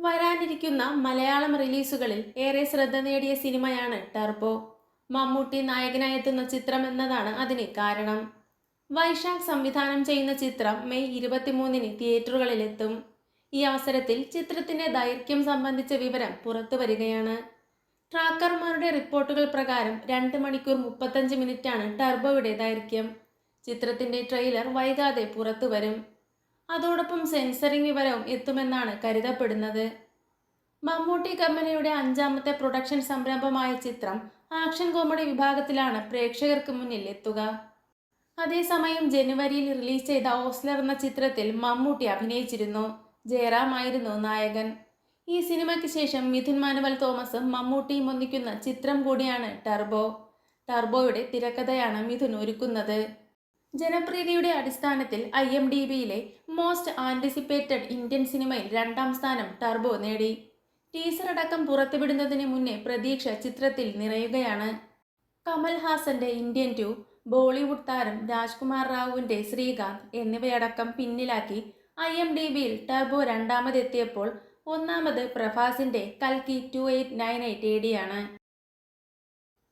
വരാനിരിക്കുന്ന മലയാളം റിലീസുകളിൽ ഏറെ ശ്രദ്ധ നേടിയ സിനിമയാണ് ടർബോ മമ്മൂട്ടി നായകനായി എത്തുന്ന ചിത്രം എന്നതാണ് അതിന് കാരണം. വൈശാഖ് സംവിധാനം ചെയ്യുന്ന ചിത്രം മെയ് ഇരുപത്തിമൂന്നിന് തിയേറ്ററുകളിലെത്തും. ഈ അവസരത്തിൽ ചിത്രത്തിന്റെ ദൈർഘ്യം സംബന്ധിച്ച വിവരം പുറത്തു വരികയാണ്. ട്രാക്കർമാരുടെ റിപ്പോർട്ടുകൾ പ്രകാരം രണ്ട് മണിക്കൂർ മുപ്പത്തഞ്ച് മിനിറ്റാണ് ടർബോയുടെ ദൈർഘ്യം. ചിത്രത്തിന്റെ ട്രെയിലർ വൈകാതെ പുറത്തു വരും. അതോടൊപ്പം സെൻസറിംഗ് വിവരവും എത്തുമെന്നാണ് കരുതപ്പെടുന്നത്. മമ്മൂട്ടി കമ്പനിയുടെ അഞ്ചാമത്തെ പ്രൊഡക്ഷൻ സംരംഭമായ ചിത്രം ആക്ഷൻ കോമഡി വിഭാഗത്തിലാണ് പ്രേക്ഷകർക്ക് മുന്നിൽ എത്തുക. അതേസമയം ജനുവരിയിൽ റിലീസ് ചെയ്ത ഓസ്ലർ എന്ന ചിത്രത്തിൽ മമ്മൂട്ടി അഭിനയിച്ചിരുന്നു. ജയറാം ആയിരുന്നു നായകൻ. ഈ സിനിമയ്ക്ക് ശേഷം മിഥുൻ മാനുവൽ തോമസും മമ്മൂട്ടിയും ഒന്നിക്കുന്ന ചിത്രം കൂടിയാണ് ടർബോ. ടർബോയുടെ തിരക്കഥയാണ് മിഥുൻ ഒരുക്കുന്നത്. ജനപ്രീതിയുടെ അടിസ്ഥാനത്തിൽ ഐ എം ഡി ബിയിലെ മോസ്റ്റ് ആന്റിസിപ്പേറ്റഡ് ഇന്ത്യൻ സിനിമയിൽ രണ്ടാം സ്ഥാനം ടർബോ നേടി. ടീസർ അടക്കം പുറത്തുവിടുന്നതിന് മുന്നേ പ്രതീക്ഷ ചിത്രത്തിൽ നിറയുകയാണ്. കമൽ ഹാസന്റെ ഇന്ത്യൻ ടു ബോളിവുഡ് താരം രാജ്കുമാർ റാവുവിന്റെ ശ്രീകാന്ത് എന്നിവയടക്കം പിന്നിലാക്കി ഐ എം ഡി ബിയിൽ ടർബോ രണ്ടാമതെത്തിയപ്പോൾ ഒന്നാമത് പ്രഭാസിന്റെ കൽക്കി two eight nine eight A ഡിയാണ്